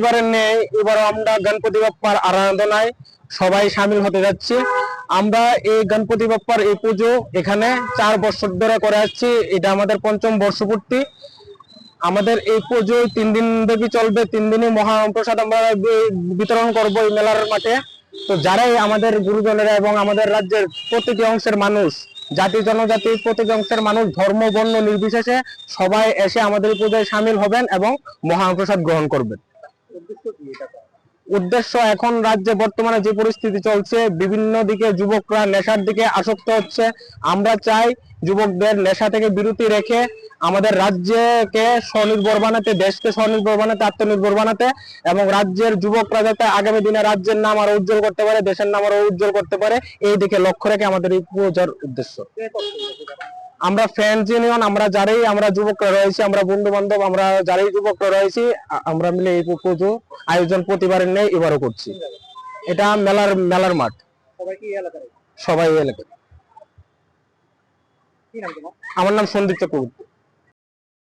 প্রতিবারের নেই এবার আমরা গণপতি বাপ্পার আরাধনায় সবাই সামিল হতে যাচ্ছি। আমরা এই গণপতি বাপ্পার এই পুজো এখানে চার বছর ধরে করে আসছি। এটা আমাদের পঞ্চম বর্ষপূর্তি। আমাদের এই পুজো তিন দিন ব্যাপী চলবে। তিন দিনই মহাপ্রসাদ আমরা বিতরণ করব এই মেলার মাঠে। তো যারাই আমাদের গুরুজনেরা এবং আমাদের রাজ্যের প্রতিটি অংশের মানুষ, জাতি, জনজাতি প্রতিটি অংশের মানুষ, ধর্ম, বর্ণ নির্বিশেষে সবাই এসে আমাদের পূজায় সামিল হবেন এবং মহাপ্রসাদ গ্রহণ করবেন। উদ্দেশ্য এখন রাজ্যে বর্তমানে যে পরিস্থিতি চলছে, বিভিন্ন দিকে যুবকরা নেশার দিকে আসক্ত হচ্ছে। আমরা চাই যুবকদের নেশা থেকে বিরতি রেখে আমাদের রাজ্যকে স্বনির্ভর বানাতে, দেশকে স্বনির্ভর বানাতে, আত্মনির্ভর বানাতে এবং রাজ্যের যুবকরা যাতে আগামী দিনে রাজ্যের নাম আরও উজ্জ্বল করতে পারে, দেশের নাম আরও উজ্জ্বল করতে পারে, এই দিকে লক্ষ্য রেখে আমাদের এই পুজোর উদ্দেশ্য। আমরা ফ্যান ইউনিয়ন আমরা যারাই আমরা যুবকরা রয়েছি আমরা বন্ধু বান্ধব আমরা যারাই যুবকরা রয়েছি আমরা মিলে এই পুজো আয়োজন প্রতিবারের নেই এবারও করছি। এটা মেলার মেলার মাঠ। সবাই কি এই এলাকার? সবাই এই এলাকায় কি নাম তোমার? আমার নাম সন্দীপ চক্রবর্তী।